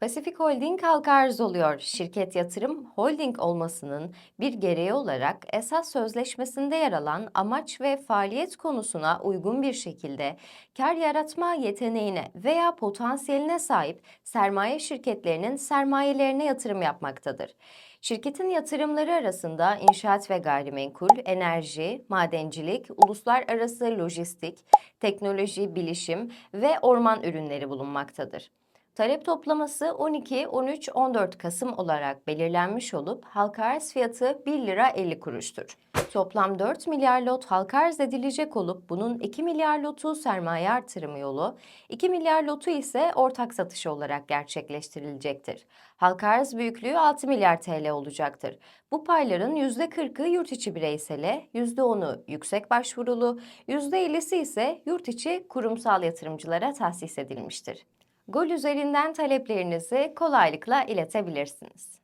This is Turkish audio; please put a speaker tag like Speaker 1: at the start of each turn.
Speaker 1: Pasifik Holding halka oluyor. Şirket yatırım holding olmasının bir gereği olarak esas sözleşmesinde yer alan amaç ve faaliyet konusuna uygun bir şekilde kar yaratma yeteneğine veya potansiyeline sahip sermaye şirketlerinin sermayelerine yatırım yapmaktadır. Şirketin yatırımları arasında inşaat ve gayrimenkul, enerji, madencilik, uluslararası lojistik, teknoloji, bilişim ve orman ürünleri bulunmaktadır. Talep toplaması 12, 13, 14 Kasım olarak belirlenmiş olup halka arz fiyatı 1 lira 50 kuruştur. Toplam 4 milyar lot halka arz edilecek olup bunun 2 milyar lotu sermaye artırımı yolu, 2 milyar lotu ise ortak satışı olarak gerçekleştirilecektir. Halka arz büyüklüğü 6 milyar TL olacaktır. Bu payların %40'ı yurt içi bireysele, %10'u yüksek başvurulu, %50'si ise yurt içi kurumsal yatırımcılara tahsis edilmiştir. Gol üzerinden taleplerinizi kolaylıkla iletebilirsiniz.